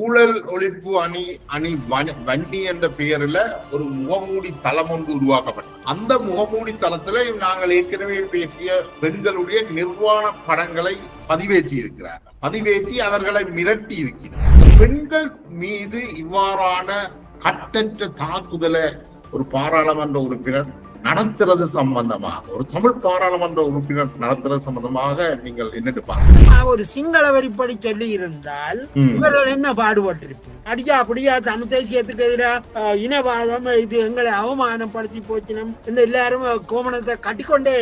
ஊழல் ஒழிப்பு அணி அணி வண்டி வன்னி என்ற பெயரில் ஒரு முகமூடி தளம் ஒன்று உருவாக்கப்பட்டது. அந்த முகமூடி தளத்துல நாங்கள் ஏற்கனவே பேசிய பெண்களுடைய நிர்வாண படங்களை பதிவேற்றி இருக்கிறார். பதிவேற்றி அவர்களை மிரட்டி இருக்கிறார். பெண்கள் மீது இவ்வாறான கட்டற்ற தாக்குதலை ஒரு பாராளுமன்ற உறுப்பினர் நடத்துறது சம்பந்தமாக ஒரு தமிழ் பாராளுமன்ற உறுப்பினர் நடத்துறது சம்பந்தமாக நீங்கள் என்னட்டு பாருங்க ஒரு சிங்கள வரிப்படி சொல்லி இருந்தால் இவர்கள் என்ன பாடுபட்டிருப்பார் அடியா அப்படியா தமிழ் தேசியத்துக்கு எதிராக இனவாதம் இது எங்களை அவமானப்படுத்தி போச்சினம் எல்லாரும் கோமணத்தை கட்டிக்கொண்டே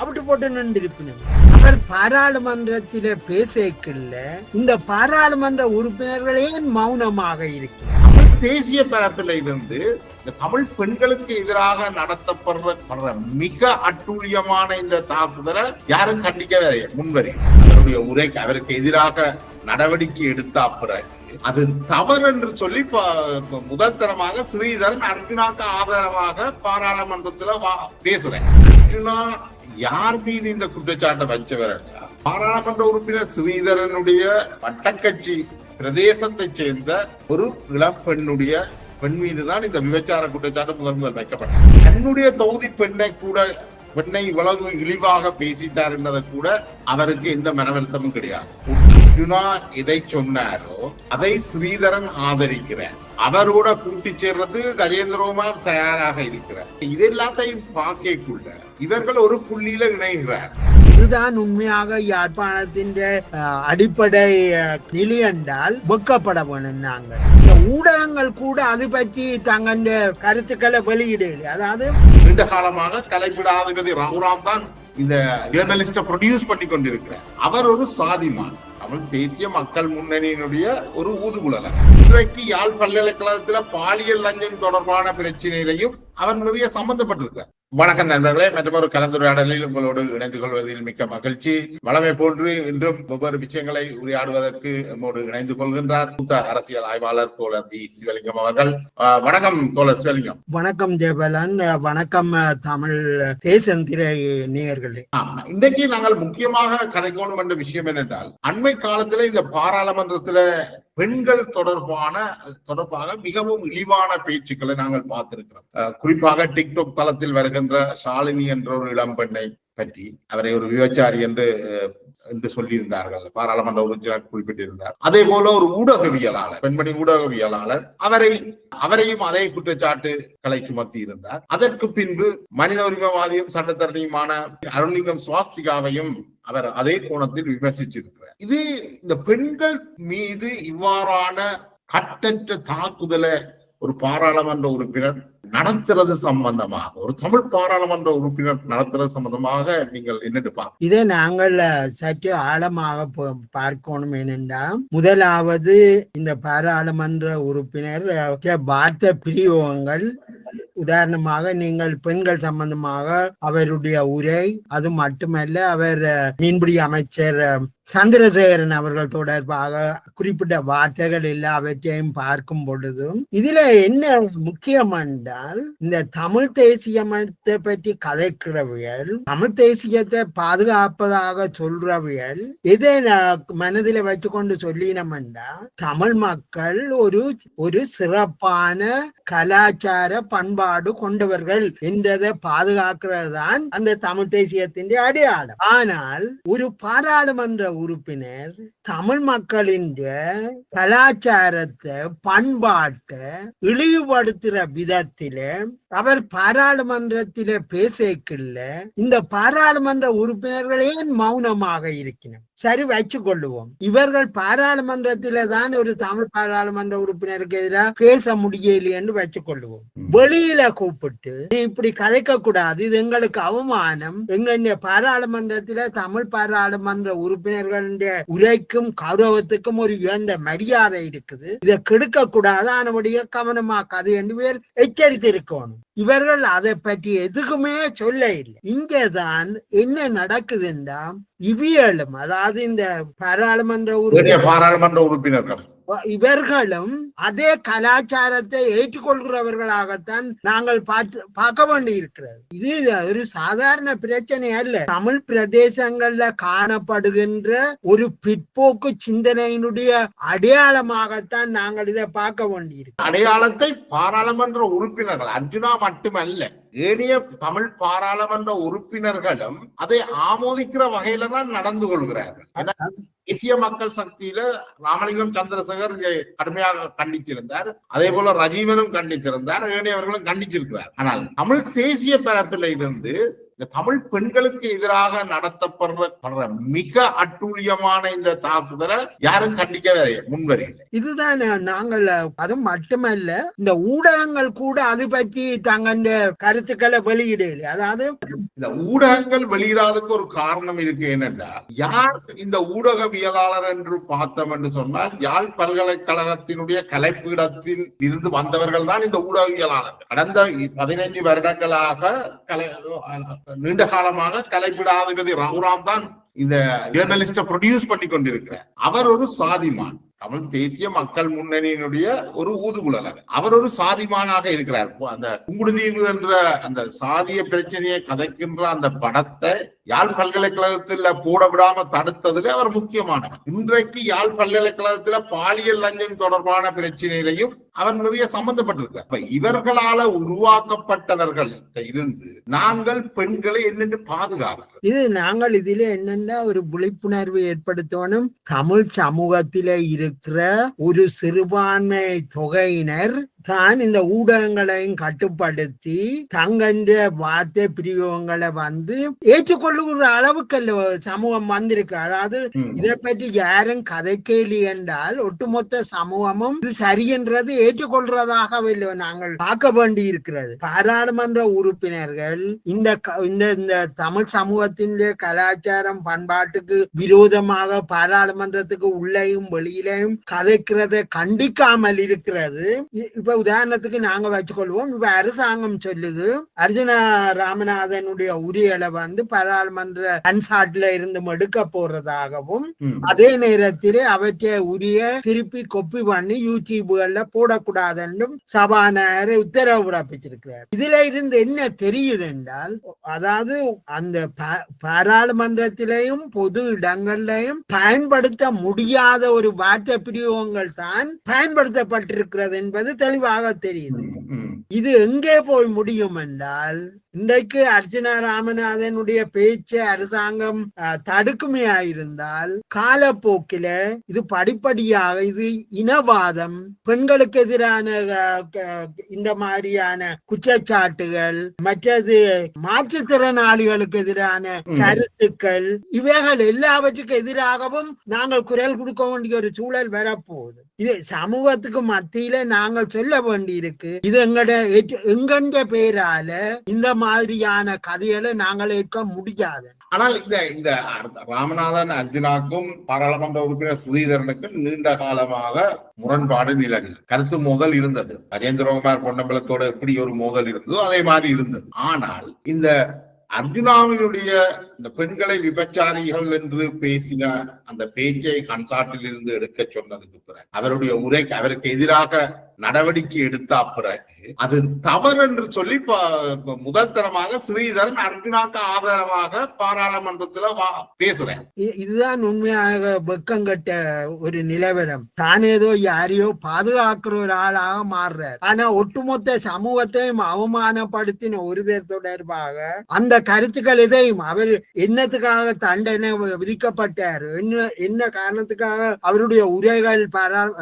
அப்படி போட்டு நின்றிருப்பினர். அவர் பாராளுமன்றத்தில பேசக்கில்ல. இந்த பாராளுமன்ற உறுப்பினர்களே மௌனமாக இருக்கிறார்? தேசிய பரப்பில் இருந்து இந்த தமிழ் பெண்களுக்கு எதிராக நடத்தப்படுற படுற மிக அட்டூழியமான இந்த தாக்குதலை யாரும் கண்டிக்க வேற முன்வரி. அவருடைய உரைக்கு அவருக்கு எதிராக நடவடிக்கை எடுத்த பிறகு அது தவறு என்று சொல்லி ப- முதல் தரமாக ஸ்ரீதரன் அர்ஜுனாக்கு ஆதரவாக பாராளுமன்றத்துல வா- பேசுறேன். அர்ஜுனா யார் மீது இந்த குற்றச்சாட்டை வச்சவர் பாராளுமன்ற உறுப்பினர் ஸ்ரீதரனுடைய வட்டக்கட்சி பிரதேசத்தை சேர்ந்த ஒரு இளம் பெண்ணுடைய பெண் மீதுதான் இந்த விபச்சார குற்றச்சாட்டு முதல் முதல் வைக்கப்பட்டது. தன்னுடைய தொகுதி பெண்ணை கூட பெண்ணை இவ்வளவு இழிவாக பேசிட்டார் என்பதை கூட அவருக்கு எந்த மனவருத்தமும் கிடையாது. அர்ஜுனா எதை சொன்னாரோ அதை ஸ்ரீதரன் ஆதரிக்கிறார். அவரோட கூட்டி சேர்றது கஜேந்திரகுமார் தயாராக இருக்கிறார். இது எல்லாத்தையும் பார்க்கக்குள்ள இவர்கள் ஒரு புள்ளியில இணைகிறார். இதுதான் உண்மையாக யாழ்ப்பாணத்தின் அடிப்படை நிலை என்றால் வெக்கப்பட வேணும் நாங்கள். இந்த ஊடகங்கள் கூட அது பற்றி தங்கள் கருத்துக்களை வெளியிடல அதாவது நீண்ட காலமாக கலைப்பிடாதிபதி ரகுராம் தான் இந்த ஜேர்னலிஸ்ட ப்ரொடியூஸ் பண்ணி கொண்டிருக்கிறார். அவர் ஒரு சாதிமான் தமிழ் தேசிய மக்கள் முன்னணியினுடைய ஒரு ஊதுகுழல இன்றைக்கு யாழ் பல்கலைக்கழகத்துல பாலியல் லஞ்சம் தொடர்பான பிரச்சனையிலையும் அவர் நிறைய சம்பந்தப்பட்டிருக்கிறார் வணக்கம் நண்பர்களே மற்றும் ஒரு கலந்துரையாடலில் உங்களோடு இணைந்து கொள்வதில் மிக்க மகிழ்ச்சி. வளமை போன்று இன்றும் ஒவ்வொரு விஷயங்களை உரையாடுவதற்கு நம்மோடு இணைந்து கொள்கின்றார் மூத்த அரசியல் ஆய்வாளர் தோழர் பி சிவலிங்கம் அவர்கள். வணக்கம் தோழர் சிவலிங்கம். வணக்கம் ஜெயபலன் வணக்கம் தமிழ் தேசந்திரை நேயர்களே. இன்றைக்கு நாங்கள் முக்கியமாக கதைக்கணும் என்ற விஷயம் என்னென்றால் அண்மை காலத்துல இந்த பாராளுமன்றத்துல பெண்கள் தொடர்பான தொடர்பாக மிகவும் இழிவான பேச்சுக்களை நாங்கள் பார்த்திருக்கிறோம். அஹ், குறிப்பாக டிக்டாக் தளத்தில் வருகின்ற ஷாலினி என்ற ஒரு இளம்பெண்ணை பற்றி அவரை ஒரு விபச்சாரி என்று என்று சொல்லியிருந்தார்கள். பாராளுமன்ற உறுப்பினர் குறிப்பிட்டிருந்தார். அதே போல ஒரு ஊடகவியலாளர் பெண்மணி ஊடகவியலாளர் அவரை அவரையும் அதே குற்றச்சாட்டுகளை சுமத்தி இருந்தார் அதற்கு பின்பு மனித உரிமைவாதியும் சட்டத்தரணியுமான அருள்லிங்கம் சுவாஸ்திகாவையும் அவர் அதே கோணத்தில் விமர்சிச்சிருக்கிறார். இது இந்த பெண்கள் மீது இவ்வாறான கட்டற்ற தாக்குதலை ஒரு பாராளுமன்ற உறுப்பினர் நடத்துறது சம்பந்தமாக ஒரு தமிழ் பாராளுமன்ற உறுப்பினர் நடத்துறது சம்பந்தமாக நீங்கள் என்னென்னு இதை நாங்கள் சற்று ஆழமாக பார்க்கணும் ஏனென்றா முதலாவது இந்த பாராளுமன்ற உறுப்பினர் பார்த்த பிரியோகங்கள் உதாரணமாக நீங்கள் பெண்கள் சம்பந்தமாக அவருடைய உரை அது மட்டுமல்ல அவர் மீன்பிடி அமைச்சர் சந்திரசேகரன் அவர்கள் தொடர்பாக குறிப்பிட்ட வார்த்தைகள் எல்லாவற்றையும் பார்க்கும் பொழுதும் இதுல என்ன முக்கியம் என்றால் இந்த தமிழ் தேசியத்தை பற்றி கதைக்கிறவியல் தமிழ் தேசியத்தை பாதுகாப்பதாக சொல்றவியல் இதை நான் மனதில் வைத்துக்கொண்டு சொல்லினோம் என்றால் தமிழ் மக்கள் ஒரு ஒரு சிறப்பான கலாச்சார பண்பாடு கொண்டவர்கள் என்றதை பாதுகாக்கிறது தான் அந்த தமிழ் தேசியத்தின் அடையாளம். ஆனால் ஒரு பாராளுமன்ற உறுப்பினர் தமிழ் மக்களின் கலாச்சாரத்தை பண்பாட்டை இழிவுபடுத்துற விதத்தில அவர் பாராளுமன்றத்தில பேசக்கில்ல. இந்த பாராளுமன்ற உறுப்பினர்களே மௌனமாக இருக்கிறார் சரி வச்சு கொள்ளுவோம் இவர்கள் பாராளுமன்றத்தில தான் ஒரு தமிழ் பாராளுமன்ற உறுப்பினருக்கு எதிராக பேச முடியலையென்று வச்சு கொள்ளுவோம் வெளியில கூப்பிட்டு "நீ இப்படி கதைக்க கூடாது இது எங்களுக்கு அவமானம். எங்க பாராளுமன்றத்தில தமிழ் பாராளுமன்ற உறுப்பினர்களுடைய உரைக்கும் கௌரவத்துக்கும் ஒரு உயர்ந்த மரியாதை இருக்குது. இதை கெடுக்க கூடாது ஆனபடிய கவனமாக்காது என்று எச்சரித்து இருக்கணும் இவர்கள் அதை பற்றி எதுக்குமே சொல்ல இல்லை இங்கதான் என்ன நடக்குதுன்னா இவியலும் அதாவது இந்த பாராளுமன்ற உறுப்பினர் பாராளுமன்ற உறுப்பினர்கள். இவர்களும் அதே கலாச்சாரத்தை ஏற்றுக்கொள்கிறவர்களாகத்தான் நாங்கள் பார்த்து பார்க்க வேண்டி இருக்கிறது இது ஒரு சாதாரண பிரச்சனை அல்ல. தமிழ் பிரதேசங்கள்ல காணப்படுகின்ற ஒரு பிற்போக்கு சிந்தனையினுடைய அடையாளமாகத்தான் நாங்கள் இதை பார்க்க வேண்டியிருக்கு அடையாளத்தை பாராளுமன்ற உறுப்பினர்கள் அர்ஜுனா மட்டுமல்ல ஏனைய தமிழ் பாராளுமன்ற உறுப்பினர்களும் அதை ஆமோதிக்கிற வகையில தான் நடந்து கொள்கிறார்கள். தேசிய மக்கள் சக்தியில ராமலிங்கம் சந்திரசேகர் இதை கடுமையாக கண்டிச்சிருந்தார் அதே போல ரஜீவனும் கண்டித்திருந்தார். ஏனையவர்களும் கண்டிச்சிருக்கிறார் ஆனால் தமிழ் தேசிய பரப்பில் இருந்து இந்த தமிழ் பெண்களுக்கு எதிராக நடத்தப்படுற படுற மிக அட்டூழியமான இந்த தாக்குதலை யாரும் கண்டிக்கவே முன்வரையில் இதுதான் நாங்கள் அது மட்டுமல்ல இந்த ஊடகங்கள் கூட அது பற்றி தங்க கருத்துக்களை வெளியிடல அதாவது இந்த ஊடகங்கள் வெளியிடாததுக்கு ஒரு காரணம் இருக்கு என்னென்றால் யார் இந்த ஊடகவியலாளர் என்று பார்த்தோம் என்று சொன்னால் யாழ் பல்கலைக்கழகத்தினுடைய கலைப்பீடத்தில் இருந்து வந்தவர்கள் தான் இந்த ஊடகவியலாளர்கள். கடந்த பதினைஞ்சு வருடங்களாக கலை நீண்ட காலமாக கலைப்பீடாதிபதி ரகுராம் தான் இந்த ஜேர்னலிஸ்ட ப்ரொடியூஸ் பண்ணி கொண்டிருக்கிறார். அவர் ஒரு சாதிமான். தமிழ் தேசிய மக்கள் முன்னணியினுடைய ஒரு ஊதுகுழல் அவர். ஒரு சாதிமானாக இருக்கிறார். அந்த குங்குடுதீவு என்ற அந்த சாதிய பிரச்சனையை கதைக்கின்ற அந்த படத்தை யாழ் பல்கலைக்கழகத்துல போட விடாம தடுத்ததுல அவர் முக்கியமானவர். இன்றைக்கு யாழ் பல்கலைக்கழகத்துல பாலியல் லஞ்சம் தொடர்பான பிரச்சனையிலையும் அவர்களுடைய சம்பந்தப்பட்டிருக்கிறார் அப்ப இவர்களால உருவாக்கப்பட்டவர்கள் இருந்து நாங்கள் பெண்களை என்னென்று பாதுகாக்கிறோம் இது நாங்கள் இதுல என்னன்னா ஒரு விழிப்புணர்வு ஏற்படுத்தணும்? தமிழ் சமூகத்திலே இருக்கிற ஒரு சிறுபான்மை தொகையினர் தான் இந்த ஊடகங்களையும் கட்டுப்படுத்தி தங்கன்ற வார்த்தை பிரியோகங்களை வந்து ஏற்றுக்கொள்ளுகிற அளவுக்கு சமூகம் வந்திருக்கு. அதாவது. இதை பற்றி யாரும் கதைக்கேலி என்றால் ஒட்டுமொத்த சமூகமும் இது சரியென்றது ஏற்றுக்கொள்றதாக இல்லை. நாங்கள் பார்க்க வேண்டி இருக்கிறது பாராளுமன்ற உறுப்பினர்கள் இந்த இந்த இந்த தமிழ் சமூகத்தின் கலாச்சாரம் பண்பாட்டுக்கு விரோதமாக பாராளுமன்றத்துக்கு உள்ளேயும் வெளியிலேயும் கதைக்கிறதை கண்டிக்காமல் இருக்கிறது. இ- இப்ப உதாரணத்துக்கு நாங்க வச்சுக்கொள்வோம் இப்ப அரசாங்கம் சொல்லுது அர்ஜுனா ராமநாதனுடைய உரியலை வந்து பாராளுமன்ற அன்சாட்ல இருந்து எடுக்க போறதாகவும். அதே நேரத்திலே அவற்றை உரிய திருப்பி கொப்பி பண்ணி யூடியூப்கள்ல போடக்கூடாது என்றும் சபாநாயகர் உத்தரவு பிறப்பிச்சிருக்கிறார் இதுல இருந்து என்ன தெரியுது என்றால் அதாவது அந்த பாராளுமன்றத்திலேயும் பொது இடங்கள்லயும் பயன்படுத்த முடியாத ஒரு வார்த்தை பிரியோகங்கள் தான் பயன்படுத்தப்பட்டிருக்கிறது என்பது தெளிவாக தெரியுது. இது எங்கே போய் முடியும் என்றால் இன்றைக்கு அர்ஜுனா ராமநாதனுடைய பேச்சை அரசாங்கம் தடுக்குமே ஆயிருந்தால் காலப்போக்கில இது படிப்படியாக இது இனவாதம் பெண்களுக்கு எதிரான இந்த மாதிரியான குற்றச்சாட்டுகள் மற்றது மாற்றுத்திறனாளிகளுக்கு எதிரான. கருத்துக்கள் இவைகள் எல்லாவற்றுக்கும் எதிராகவும் நாங்கள் குரல் கொடுக்க வேண்டிய ஒரு சூழல் வரப்போகுது இது சமூகத்துக்கு மத்தியில நாங்கள் சொல்ல வேண்டியிருக்கு இது எங்கட எங்கண்ட பேரால இந்த மாதிரியான கதைகளை நாங்கள் ஏற்க முடியாது. ஆனால் இந்த இந்த ராமநாதன் அர்ஜுனாக்கும் பாராளுமன்ற உறுப்பினர் ஸ்ரீதரனுக்கும் நீண்ட காலமாக முரண்பாடு நிலவில் கருத்து மோதல் இருந்தது. ராஜேந்திரகுமார் பொன்னம்பலத்தோட எப்படி ஒரு மோதல் இருந்ததோ அதே மாதிரி இருந்தது. ஆனால் இந்த அர்ஜுனாவினுடைய இந்த பெண்களை விபச்சாரிகள் என்று பேசின அந்த பேச்சை கன்சார்ட்டில் இருந்து எடுக்க சொன்னதுக்கு பிறகு அவருடைய உரைக்கு அவருக்கு எதிராக நடவடிக்கை எடுத்த பிறகு அது தவறு என்று சொல்லி முதல்தரமாக முதல் தரமாக ஸ்ரீதரன் அர்ஜுனாக்கு ஆதரவாக பாராளுமன்றத்துல வா- பேசுறேன் இதுதான் உண்மையாக வெக்கங்கட்ட ஒரு நிலவரம். தான் ஏதோ யாரையோ பாதுகாக்கிற ஒரு ஆளாக மாறுறார். ஆனா ஒட்டுமொத்த சமூகத்தையும் அவமானப்படுத்தின ஒரு தொடர்பாக அந்த கருத்துக்கள் எதையும் அவர் என்னத்துக்காக தண்டனை வி- விதிக்கப்பட்டார்? என்ன என்ன காரணத்துக்காக அவருடைய உரைகள்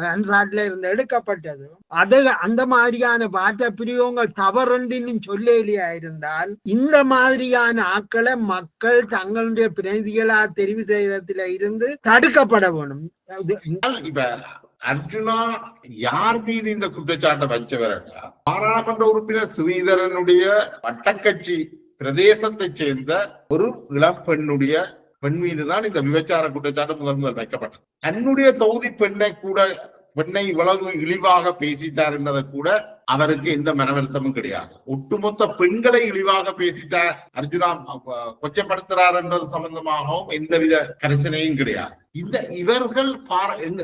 அன்சாட்ல இருந்து எடுக்கப்பட்டது? அது அந்த மாதிரியான வார்த்தை பிரியோங்கள் தவறுன்னு சொல்லலையா இருந்தால் இந்த மாதிரியான ஆட்களை மக்கள் தங்களுடைய பிரதிகளா தெரிவு செய்யறதுல இருந்து தடுக்கப்பட வேணும். இப்ப அர்ஜுனா யார் மீது இந்த குற்றச்சாட்டை வச்சவர் பாராளுமன்ற உறுப்பினர் ஸ்ரீதரனுடைய வட்டக்கட்சி பிரதேசத்தை சேர்ந்த ஒரு இளம் பெண்ணுடைய பெண் மீதுதான் இந்த விபச்சார குற்றச்சாட்டு முதல் முதல் வைக்கப்பட்டது. தன்னுடைய தொகுதி பெண்ணை கூட பெண்ணை இவ்வளவு இழிவாக பேசிட்டார் என்பதை கூட அவருக்கு எந்த மனவருத்தமும் கிடையாது. ஒட்டுமொத்த பெண்களை இழிவாக பேசிட்ட அர்ஜுனா அஹ், கொச்சப்படுத்துறார் என்றது சம்பந்தமாகவும் எந்தவித கரிசனையும் கிடையாது. இந்த இவர்கள்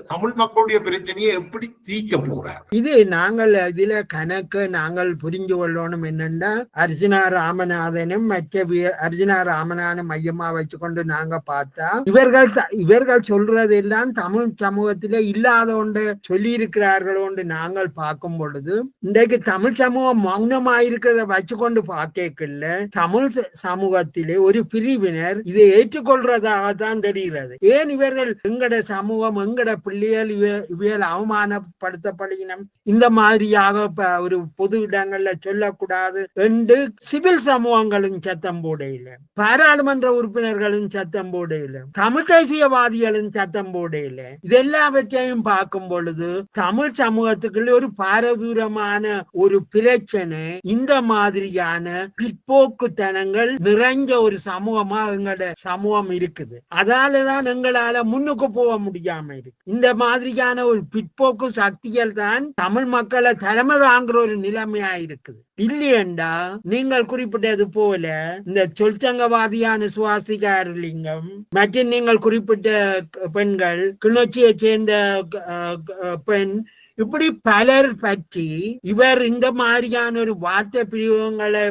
தமிழ் மக்களுடைய பிரச்சனையை எப்படி தீக்க போறார்? இது நாங்கள் இதுல கணக்கு நாங்கள் புரிஞ்சு கொள்ளணும் என்னன்னா அர்ஜுனா ராமநாதனும் மற்ற அர்ஜுனா ராமநாதனும் மையமா வச்சுக்கொண்டு நாங்க பார்த்தா இவர்கள் இவர்கள் சொல்றது எல்லாம் தமிழ் சமூகத்தில இல்லாத ஒன்று சொல்லி இருக்கிறார்களோன்று நாங்கள் பார்க்கும் பொழுது இன்றைக்கு தமிழ் சமூகம் மௌனமாயிருக்கிறத வச்சுக்கொண்டு பார்க்கல தமிழ் சமூகத்திலே ஒரு பிரிவினர் இதை ஏற்றுக்கொள்றதாக தான் தெரிகிறது. ஏன் இவர்கள் எங்கட சமூகம் எங்கட பிள்ளைகள் இவ இவைகள் அவமானப்படுத்தப்படுகினம் இந்த மாதிரியாக ஒரு பொது இடங்கள்ல சொல்லக்கூடாது என்று சிவில் சமூகங்களும் சத்தம் போடையில பாராளுமன்ற உறுப்பினர்களும் சத்தம் போடையில தமிழ் தேசியவாதிகளும் சத்தம் போடையில இதெல்லாவற்றையும் பார்க்கும் பொழுது தமிழ் சமூகத்துக்குள்ள ஒரு பாரதூரமான ஒரு பிரச்சனை இந்த மாதிரியான பிற்போக்குத்தனங்கள் நிறைஞ்ச ஒரு சமூகமா எங்களோட சமூகம் இருக்குது. அதாலதான் எங்களால முன்னுக்கு போக முடியாம இருக்கு. இந்த மாதிரியான ஒரு பிற்போக்கு சக்திகள் தான் தமிழ் மக்களை தலைமை தாங்குற ஒரு நிலைமையா இருக்குது. இல்லையண்டா நீங்கள் குறிப்பிட்டது போல இந்த சொல்சங்கவாதியான சுவாசிகா அருளிங்கம் மற்றும் நீங்கள் குறிப்பிட்ட பெண்கள் கிளர்ச்சியை சேர்ந்த பெண் இப்படி பலர் பற்றி இவர் இந்த மாதிரியான ஒரு வார்த்தை பிரிவுகளை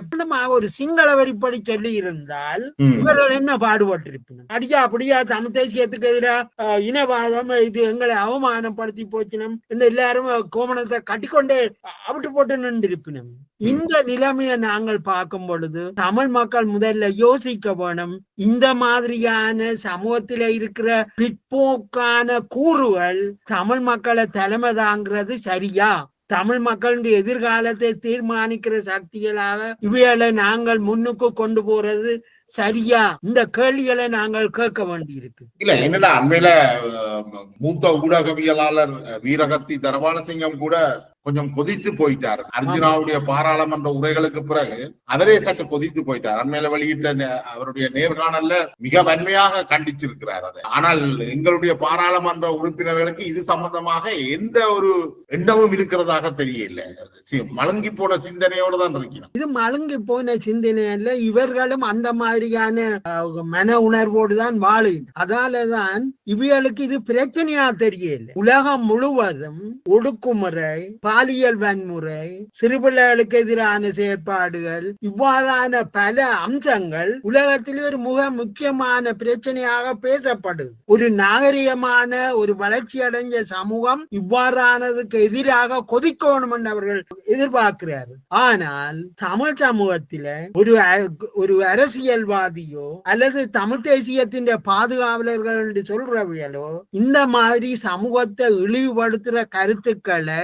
ஒரு சிங்கள வரிப்படி சொல்லி இருந்தால் இவர்கள் என்ன பாடுபட்டிருப்பினும் அடியா அப்படியா தமிழ் தேசியத்துக்கு எதிராக இனவாதம் இது எங்களை அவமானப்படுத்தி போச்சினம் என்று எல்லாரும் கோமணத்தை கட்டிக்கொண்டே அவிட்டு போட்டு நின்றிருப்பினும் இந்த நிலைமையை நாங்கள் பார்க்கும் பொழுது தமிழ் மக்கள் முதல்ல யோசிக்க வேணும் இந்த மாதிரியான சமூகத்தில இருக்கிற பிற்போக்கான கூறுகள் தமிழ் மக்களை தலைமை தாங்கிறது சரியா? தமிழ் மக்களுடைய எதிர்காலத்தை தீர்மானிக்கிற சக்திகளாக இவைகளை நாங்கள் முன்னுக்கு கொண்டு போறது சரியா? இந்த கேள்விகளை நாங்கள் கேட்க வேண்டியிருக்கு. இல்ல என்னடா அண்மையில மூத்த ஊடகவியலாளர் வீரகத்தி வீரகத்தி தரவானசிங்கம் கூட கொஞ்சம் கொதித்து போயிட்டார். அர்ஜுனாவுடைய பாராளுமன்ற உரைகளுக்கு பிறகு அவரே சற்று கொதித்து போயிட்டார். அண்மையில வெளியிட்ட அவருடைய நேர்காணல்ல மிக வன்மையாக கண்டிச்சிருக்கிறார் அதை. ஆனால் எங்களுடைய பாராளுமன்ற உறுப்பினர்களுக்கு இது சம்பந்தமாக எந்த ஒரு எண்ணமும் இருக்கிறதாக தெரியல மழுங்கி போன சிந்தனையோடு தான் இருக்கணும். இது மழுங்கி போன சிந்தனையில இவர்களும் அந்த மாதிரியான மன உணர்வோடு தான் வாழுது அதாலதான் இவர்களுக்கு இது பிரச்சனையா தெரியல உலகம் முழுவதும் ஒடுக்குமுறை பாலியல் வன்முறை சிறுபிள்ளைகளுக்கு எதிரான செயற்பாடுகள் இவ்வாறான பல அம்சங்கள் உலகத்திலே ஒரு மிக முக்கியமான பிரச்சனையாக பேசப்படுது. ஒரு நாகரிகமான ஒரு வளர்ச்சி அடைஞ்ச சமூகம் இவ்வாறானதுக்கு எதிராக கொதிக்கணும் என்று அவர்கள் எதிர்பார்க்கிறார் ஆனால் தமிழ் சமூகத்தில ஒரு அ- ஒரு அரசியல்வாதியோ அல்லது தமிழ் தேசியத்தின் பாதுகாவலர்கள் என்று சொல்றவைகளோ இந்த மாதிரி சமூகத்தை இழிவுபடுத்துற கருத்துக்களை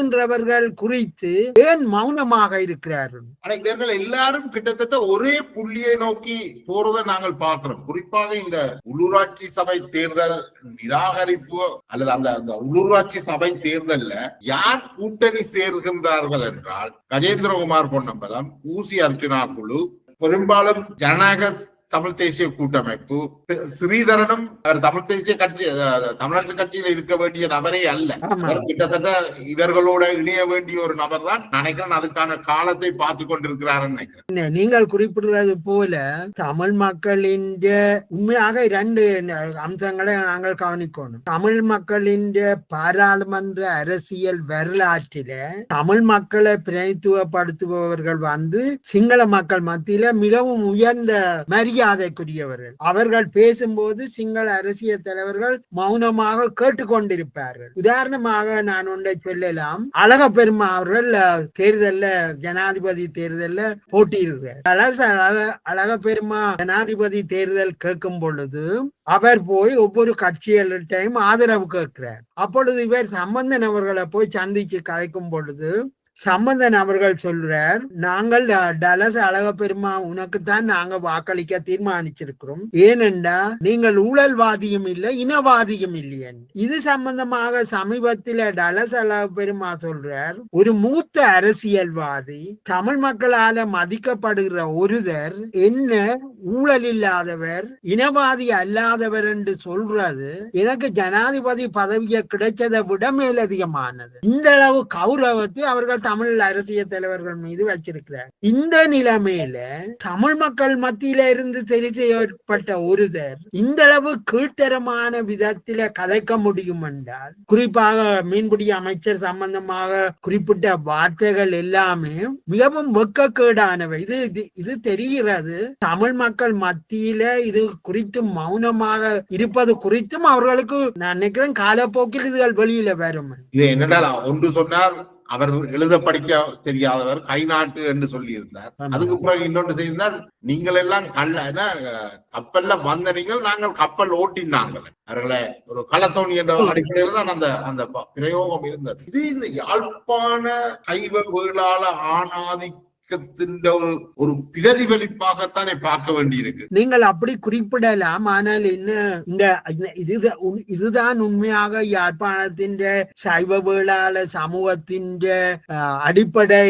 சொல்லுகின்றவர்கள் குறித்து ஏன் மௌனமாக இருக்கிறார்கள்? எல்லாரும் கிட்டத்தட்ட ஒரே புள்ளியை நோக்கி போறதை நாங்கள் பார்க்கிறோம். குறிப்பாக இந்த உள்ளூராட்சி சபை தேர்தல் நிராகரிப்பு அல்லது அந்த அந்த உள்ளூராட்சி சபை தேர்தல்ல யார் கூட்டணி சேர்கின்றார்கள் என்றால் கஜேந்திரகுமார் பொன்னம்பலம் ஊசி அர்ஜுனா குழு பெரும்பாலும் ஜனநாயக தமிழ் தேசிய கூட்டமைப்பு ஸ்ரீதரனும் தமிழ் தேசிய கட்சி தமிழரசு கட்சியில் இருக்க வேண்டிய நபரே அல்ல. கிட்டத்தட்ட இவர்களோட இணைய வேண்டிய ஒரு நபர் தான். நினைக்கிறேன் அதுக்கான காலத்தை பார்த்து கொண்டிருக்கிறாருன்னு நினைக்கிறேன். நீங்கள் குறிப்பிடுறது போல தமிழ் மக்களின் உண்மையாக இரண்டு அம்சங்களை நாங்கள் கவனிக்கணும். தமிழ் மக்களின் பாராளுமன்ற அரசியல் வரலாற்றில தமிழ் மக்களை பிரதித்துவப்படுத்துபவர்கள் வந்து சிங்கள மக்கள் மத்தியில மிகவும் உயர்ந்த மரியாதைக்குரியவர்கள். அவர்கள் பேசும்போது சிங்கள அரசியல் தலைவர்கள் மௌனமாக கேட்டுக்கொண்டிருப்பார்கள். உதாரணமாக நான் ஒன்றை சொல்லலாம். அழக பெருமா அவர்கள் தேர்தல்ல ஜனாதிபதி தேர்தல்ல போட்டியிடுகிறார். அழக பெருமா ஜனாதிபதி தேர்தல் கேட்கும் பொழுது அவர் போய் ஒவ்வொரு கட்சிகளிட்டையும் ஆதரவு கேட்கிறார். அப்பொழுது இவர் சம்பந்தன் அவர்களை போய் சந்திச்சு கதைக்கும் பொழுது சம்பந்தன் அவர்கள் சொல்றார் நாங்கள் டலஸ் அழகப்பெருமா உனக்குத்தான் நாங்க வாக்களிக்க தீர்மானிச்சிருக்கிறோம். ஏனென்றா நீங்கள் ஊழல்வாதியும் இல்லை இனவாதியும் இல்லையே. இது சம்பந்தமாக சமீபத்தில் டலஸ் அழகப்பெருமா பெருமா சொல்றார் ஒரு மூத்த அரசியல்வாதி தமிழ் மக்களால மதிக்கப்படுகிற ஒருவர் என்ன ஊழல் இல்லாதவர் இனவாதி அல்லாதவர் என்று சொல்றது எனக்கு ஜனாதிபதி பதவியை கிடைச்சதை விட மேலதிகமானது. இந்த அளவு கௌரவத்தை அவர்கள் தமிழ் அரசியல் தலைவர்கள் மீது வச்சிருக்கிறார். இந்த நிலைமையில தமிழ் மக்கள் மத்தியில இருந்து சரி செய்யப்பட்ட ஒருதர் இந்த அளவு கீழ்த்தரமான விதத்தில கதைக்க முடியும் என்றால் குறிப்பாக மீன்பிடி அமைச்சர் சம்பந்தமாக குறிப்பிட்ட வார்த்தைகள் எல்லாமே மிகவும் வெக்கக்கேடானவை. இது இது- தெரிகிறது. தமிழ் மக்கள் மத்தியில இது குறித்து மௌனமாக இருப்பது குறித்தும் அவர்களுக்கு நான் நினைக்கிறேன் காலப்போக்கில் இதுகள் வெளியில வரும். இது என்னடா ஒன்று சொன்னால் அவர் எழுத படிக்க தெரியாதவர் கை நாட்டு என்று சொல்லி இருந்தார். அதுக்கு பிறகு இன்னொன்று செய்தார் நீங்கள் எல்லாம் கல்ல கப்பல்ல வந்த நீங்கள் நாங்கள் கப்பல் ஓட்டினாங்கள் அவர்களை ஒரு களத்தோணி என்ற அடிப்படையில் தான் அந்த அந்த பிரயோகம் இருந்தது. இது இந்த யாழ்ப்பாண சைவ வேளாள ஒரு ஒரு பிரதிபலிப்பாகத்தானே பார்க்க வேண்டியிருக்கு. நீங்கள் அப்படி குறிப்பிடலாம் ஆனால் என்ன இந்த இதுதான் உண்மையாக யாழ்ப்பாணத்தின் சைவ வேளாள சமூகத்தின் அடிப்படை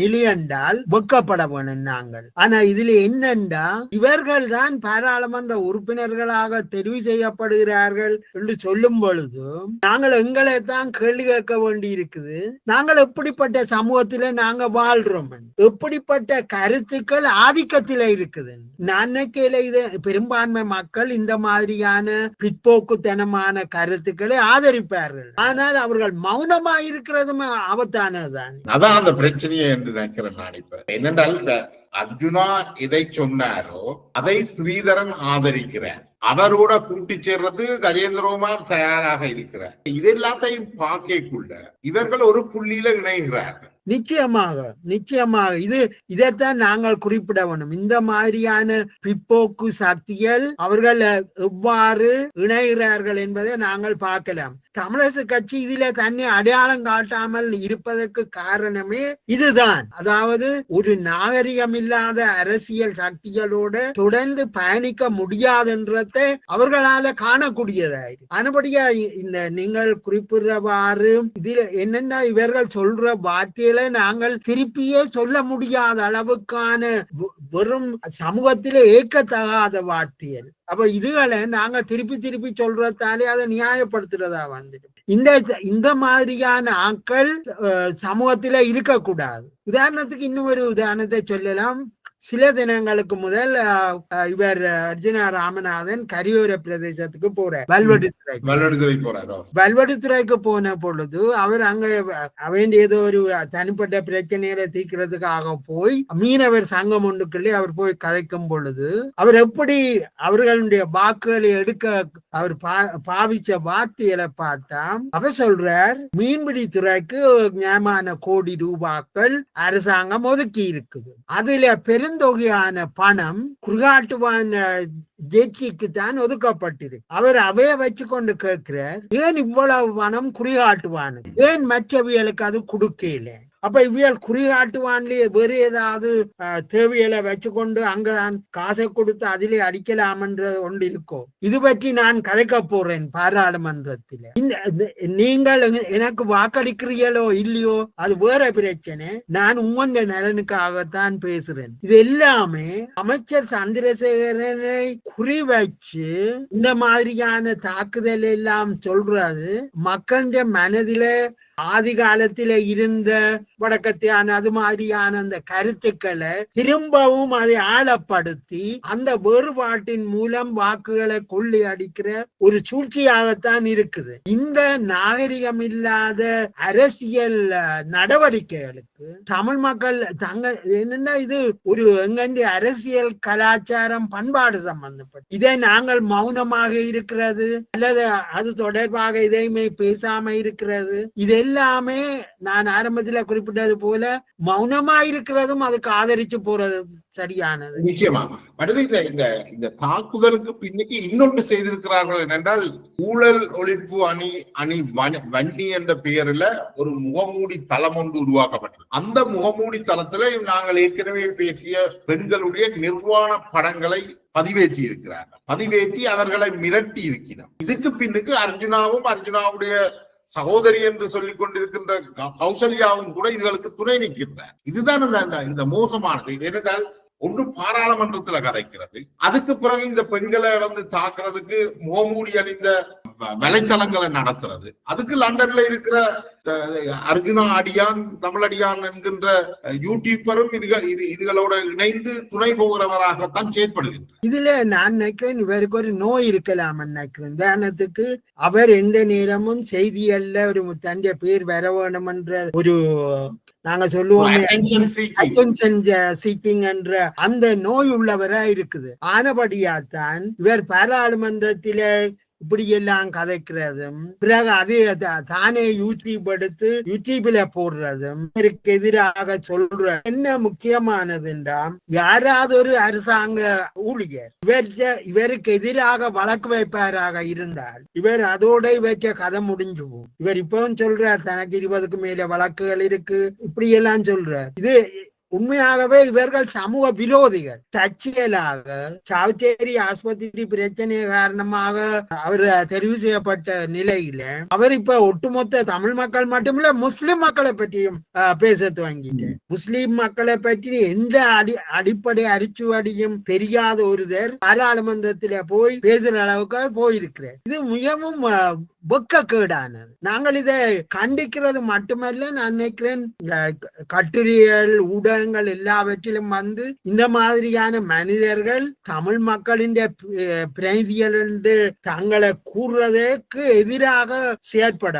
நிலை என்றால் வெக்கப்பட வேணும் நாங்கள். ஆனா இதுல என்னண்டா இவர்கள் தான் பாராளுமன்ற உறுப்பினர்களாக தெரிவு செய்யப்படுகிறார்கள் என்று சொல்லும் பொழுது நாங்கள் எங்களை தான் கேள்வி கேட்க வேண்டி இருக்குது நாங்கள் எப்படிப்பட்ட சமூகத்தில நாங்க வாழ்றோம்? எப்படிப்பட்ட கருத்துக்கள் ஆதிக்கத்தில இருக்குது? நான் நினைக்கையில இது பெரும்பான்மை மக்கள் இந்த மாதிரியான பிற்போக்குத்தனமான கருத்துக்களை ஆதரிப்பார்கள். ஆனால் அவர்கள் மௌனமா இருக்கிறதும் ஆபத்தானதுதான். அதான் அந்த பிரச்சனையை என்று நினைக்கிறேன் நான் இப்ப. என்னென்றால் அர்ஜுனா இதை சொன்னாரோ அதை ஸ்ரீதரன் ஆதரிக்கிறார். அவரோட கூட்டி சேர்றது கஜேந்திரகுமார் தயாராக இருக்கிறார். இது எல்லாத்தையும் பார்க்கக்குள்ள இவர்கள் ஒரு புள்ளியில இணைகிறார்கள். நிச்சயமாக நிச்சயமாக. இது இதைத்தான் நாங்கள் குறிப்பிட வேண்டும். இந்த மாதிரியான பிற்போக்கு சக்திகள் அவர்கள் எவ்வாறு இணைகிறார்கள் என்பதை நாங்கள் பார்க்கலாம். தமிழரசு கட்சி இதுல தன்னை அடையாளம் காட்டாமல் இருப்பதற்கு காரணமே இதுதான். அதாவது ஒரு நாகரிகம் இல்லாத அரசியல் சக்திகளோட தொடர்ந்து பயணிக்க முடியாதுன்றதை அவர்களால காணக்கூடியதாயிருக்கு. அதுபடியா இந்த நீங்கள் குறிப்பிடுறவாறு இதுல என்னென்ன இவர்கள் சொல்ற வார்த்தையில நாங்கள் திருப்பியே சொல்ல முடியாத அளவுக்கான வெறும் சமூகத்திலே ஏற்கத்தகாத வார்த்தைகள். அப்ப இதுகளை நாங்க திருப்பி திருப்பி சொல்றதாலே அதை நியாயப்படுத்துறதா வந்துட்டு. இந்த இந்த மாதிரியான ஆட்கள் சமூகத்துல சமூகத்தில இருக்கக்கூடாது. உதாரணத்துக்கு இன்னும் ஒரு உதாரணத்தை சொல்லலாம். சில தினங்களுக்கு முதல் இவர் அர்ஜுனா ராமநாதன் கரியோர பிரதேசத்துக்கு போறார் வல்வெடுத்துறை போறாரோ வல்வெடுத்துறைக்கு போன பொழுது அவர் அங்க அவன் ஏதோ ஒரு தனிப்பட்ட பிரச்சனைகளை தீர்க்கிறதுக்காக போய் மீனவர் சங்கம் ஒன்றுக்குள்ளே அவர் போய் கதைக்கும் பொழுது அவர் எப்படி அவர்களுடைய வாக்குகளை எடுக்க அவர் பாவிச்ச வார்த்தைகளை பார்த்தா அவர் சொல்றார் மீன்பிடி துறைக்கு நியாயமான கோடி ரூபாக்கள் அரசாங்கம் ஒதுக்கி இருக்குது அதுல பெருந்தொகையான பணம் குறுகாட்டுவான் ஜெட்சிக்கு தான் ஒதுக்கப்பட்டது. அவர் அவைய வச்சு கொண்டு கேட்கிறார் ஏன் இவ்வளவு பணம் குறிகாட்டுவானு ஏன் மற்றவியலுக்கு அது கொடுக்கல அப்ப இவியல் குறிகாட்டுவான்லயே வேறு ஏதாவது அஹ், தேவைகளை வச்சுக்கொண்டு அங்கதான் காசை கொடுத்து அதிலே அடிக்கலாம்ன்ற ஒன்று இருக்கும் இது பற்றி நான் கதைக்க போறேன் பாராளுமன்றத்தில். இந்த நீங்கள் எனக்கு வாக்களிக்கிறீர்களோ இல்லையோ அது வேற பிரச்சனை. நான் உங்க நலனுக்காகத்தான் பேசுறேன். இது எல்லாமே அமைச்சர் சந்திரசேகரனை குறி வச்சு இந்த மாதிரியான தாக்குதல் எல்லாம் சொல்றது மக்களுடைய மனதில ஆதி காலத்தில இருந்த வடக்கத்தியான அது மாதிரியான அந்த கருத்துக்களை திரும்பவும் அதை ஆழப்படுத்தி அந்த வேறுபாட்டின் மூலம் வாக்குகளை கொள்ளி அடிக்கிற ஒரு சூழ்ச்சியாகத்தான் இருக்குது. இந்த நாகரிகம் இல்லாத அரசியல் நடவடிக்கைகளுக்கு தமிழ் மக்கள் தங்க என்னன்னா இது? ஒரு எங்கண்டி அரசியல் கலாச்சாரம் பண்பாடு சம்பந்தப்பட்ட. இதை நாங்கள் மௌனமாக இருக்கிறது அல்லது அது தொடர்பாக இதையுமே பேசாம இருக்கிறது. இதை எல்லாமே நான் ஆரம்பத்துல குறிப்பிட்டது போல மௌனமா இருக்கிறதும் அதுக்கு ஆதரிச்சு போறது சரியானது. நிச்சயமாக அடுத்து இந்த இந்த இந்த தாக்குதலுக்கு பின்னுக்கு இன்னொன்று செய்திருக்கிறார்கள் என்னென்றால் ஊழல் ஒழிப்பு அணி அணி வண்டி வன்னி என்ற பெயரில் ஒரு முகமூடி தளம் ஒன்று உருவாக்கப்பட்டது. அந்த முகமூடி தளத்துல நாங்கள் ஏற்கனவே பேசிய பெண்களுடைய நிர்வாண படங்களை பதிவேற்றி இருக்கிறார்கள் பதிவேற்றி அவர்களை மிரட்டி இருக்கிறார் இதுக்கு பின்னுக்கு அர்ஜுனாவும் அர்ஜுனாவுடைய சகோதரி என்று சொல்லிக் கொண்டிருக்கின்ற கௌசல்யாவும் கூட இதுகளுக்கு துணை நிற்கின்றார் இதுதான் இந்த- மோசமானது. இது என்னென்றால் ஒன்று பாராளுமன்றத்துல கதைக்கிறது அதுக்கு பிறகு இந்த பெண்களை வந்து தாக்குறதுக்கு முகமூடி அணிந்த வலைத்தளங்களை நடத்துறது. அதுக்கு லண்டன்ல இருக்கிற அர்ஜுனா அடியான் தமிழடியான் என்கின்ற யூடியூப்பரும் இதுக- இது இதுகளோட இணைந்து துணை போகிறவராகத்தான் செயற்படுகின்றார் இதுல நான் நினைக்கிறேன் இவருக்கு ஒரு நோய் இருக்கலாம் நினைக்கிறேன். உதாரணத்துக்கு அவர் எந்த நேரமும் செய்தியல்ல ஒரு தன்னுடைய பேர் வர வேணும் என்ற ஒரு நாங்க சொல்லுவோமே attention seeking. என்ற அந்த நோய் உள்ளவரா இருக்குது. ஆனபடியாத்தான் இவர் பாராளுமன்றத்திலே இப்படி எல்லாம் கதைக்கிறதும் பிறகு அது தானே யூடியூப் எடுத்து யூடியூப்ல போடுறதும் இவருக்கு எதிராக சொல்ற என்ன முக்கியமானதுன்றா யாராவது ஒரு அரசாங்க ஊழியர் இவற்ற இவருக்கு எதிராக வழக்கு வைப்பாராக இருந்தால் இவர் அதோட இவற்ற கதை முடிஞ்சு போகும் இவர் இப்பவும் சொல்றார் தனக்கு இருபதுக்கு மேல வழக்குகள் இருக்கு இப்படி எல்லாம் சொல்றார். இது உண்மையாகவே இவர்கள் சமூக விரோதிகள். தற்செயலாக சாவச்சேரி ஆஸ்பத்திரி பிரச்சனை காரணமாக அவர் தெரிவு செய்யப்பட்ட நிலையில அவர் இப்ப ஒட்டுமொத்த தமிழ் மக்கள் மட்டுமில்ல முஸ்லிம் மக்களை பற்றியும் பேச துவங்கிட்டு முஸ்லிம் மக்களை பற்றி எந்த அடி அடிப்படை அரிச்சுவடியும் தெரியாத ஒருவர் பாராளுமன்றத்தில போய் பேசுற அளவுக்கு போயிருக்கிறார். இது மிகவும் வெக்கக்கேடானது. நாங்கள் இதை கண்டிக்கிறது மட்டுமல்ல நான் நினைக்கிறேன் அஹ், கட்டுரைகள் ஊடகங்கள் எல்லாவற்றிலும் வந்து இந்த மாதிரியான மனிதர்கள் தமிழ் மக்களின் பிரதிகள் என்று தங்களை கூறுறதற்கு எதிராக செயற்பட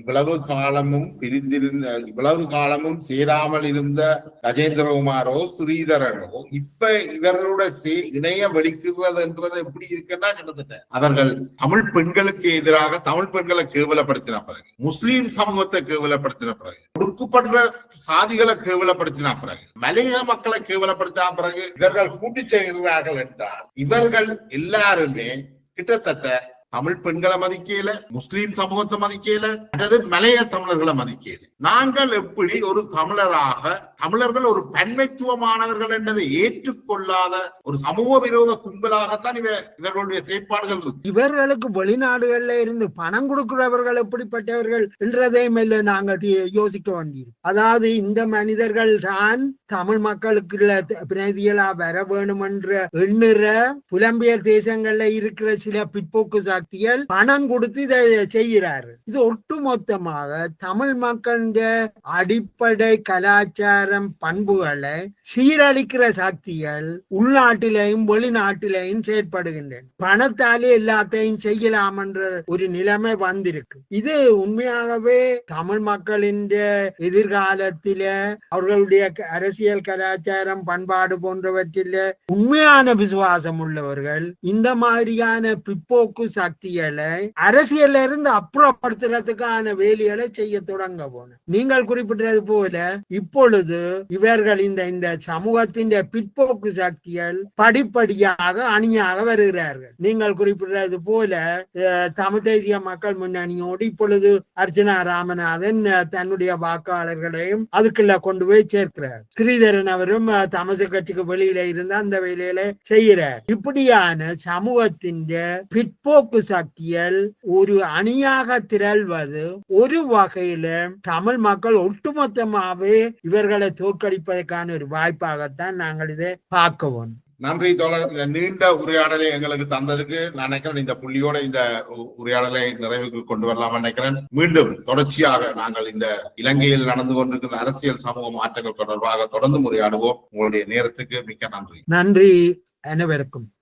இவ்வளவு காலமும் பிரிந்திருந்த இவ்வளவு காலமும் சேராமல் இருந்த கஜேந்திரகுமாரோ ஸ்ரீதரனோ இப்ப இவர்களோட இணைய வெடிக்கிறது என்றது எப்படி இருக்குன்னா கிட்டத்தட்ட அவர்கள் தமிழ் பெண்களுக்கு எதிராக தமிழ் பெண்களை கேவலப்படுத்தின பிறகு முஸ்லீம் சமூகத்தை கேவலப்படுத்தின பிறகு ஒடுக்கப்படுற சாதிகளை கேவலப்படுத்தின பிறகு மலைய மக்களை கேவலப்படுத்தின பிறகு இவர்கள் கூட்டி செய்கிறார்கள் என்றால் இவர்கள் எல்லாருமே கிட்டத்தட்ட தமிழ் பெண்களை மதிக்கல முஸ்லீம் சமூகத்தை மதிக்கல அல்லது மலைய தமிழர்களை மதிக்கல. நாங்கள் எப்படி ஒரு தமிழராக தமிழர்கள் ஒரு பன்மைத்துவமானவர்கள் என்பதை ஏற்றுக்கொள்ளாத ஒரு சமூக விரோத கும்பலாகத்தான் இவ இவர்களுடைய செயற்பாடுகள் இருக்கு. இவர்களுக்கு வெளிநாடுகள்ல இருந்து பணம் கொடுக்கிறவர்கள் எப்படிப்பட்டவர்கள் என்றதை மெல்ல நாங்கள் யோசிக்க வேண்டியது. அதாவது இந்த மனிதர்கள் தான் தமிழ் மக்களுக்குள்ள பிரதிகளா வர வேணும் என்ற எண்ணுற புலம்பெயர் தேசங்கள்ல இருக்கிற சில பிற்போக்கு சக்திகள் பணம் கொடுத்து இதை செய்கிறார்கள். இது ஒட்டுமொத்தமாக தமிழ் மக்களின் அடிப்படை கலாச்சார கலாச்சாரம் பண்புகளை சீரழிக்கிற சக்திகள் உள்நாட்டிலையும் வெளிநாட்டிலையும் செயற்படுகின்றன. பணத்தாலே எல்லாத்தையும் செய்யலாம் என்ற ஒரு நிலைமை வந்திருக்கு. இது உண்மையாகவே தமிழ் மக்களின் எதிர்காலத்தில அவர்களுடைய அரசியல் கலாச்சாரம் பண்பாடு போன்றவற்றில உண்மையான விசுவாசம் உள்ளவர்கள் இந்த மாதிரியான பிற்போக்கு சக்திகளை அரசியல்ல இருந்து அப்புறப்படுத்துறதுக்கான வேலைகளை செய்ய தொடங்க போன. நீங்கள் குறிப்பிட்டது போல இப்பொழுது இவர்கள் இந்த இந்த சமூகத்தின் பிற்போக்கு சக்திகள் படிப்படியாக அணியாக வருகிறார்கள். நீங்கள் குறிப்பிடுறது போல தமிழ் தேசிய மக்கள் முன்னணியோடு இப்பொழுது அர்ச்சனா ராமநாதன் தன்னுடைய வாக்காளர்களையும் அதுக்குள்ள கொண்டு போய் சேர்க்கிறார். ஸ்ரீதரன் அவரும் தமசு கட்சிக்கு வெளியில இருந்து அந்த வேலையில செய்கிறார். இப்படியான சமூகத்தின் பிற்போக்கு சக்திகள் ஒரு அணியாக திரள்வது ஒரு வகையில தமிழ் மக்கள் ஒட்டுமொத்தமாகவே இவர்களை தோற்கடிப்பதற்கான ஒரு வாய்ப்பாகத்தான் நாங்கள் இதை பார்க்க வேண்டும் நன்றி தோழர். இந்த நீண்ட உரையாடலை எங்களுக்கு தந்ததுக்கு நான் நினைக்கிறேன் இந்த புள்ளியோட இந்த உரையாடலை நிறைவுக்கு கொண்டு வரலாம் நினைக்கிறேன். மீண்டும் தொடர்ச்சியாக நாங்கள் இந்த இலங்கையில் நடந்து கொண்டிருக்கிற அரசியல் சமூக மாற்றங்கள் தொடர்பாக தொடர்ந்து உரையாடுவோம். உங்களுடைய நேரத்துக்கு மிக்க நன்றி. நன்றி அனைவருக்கும்.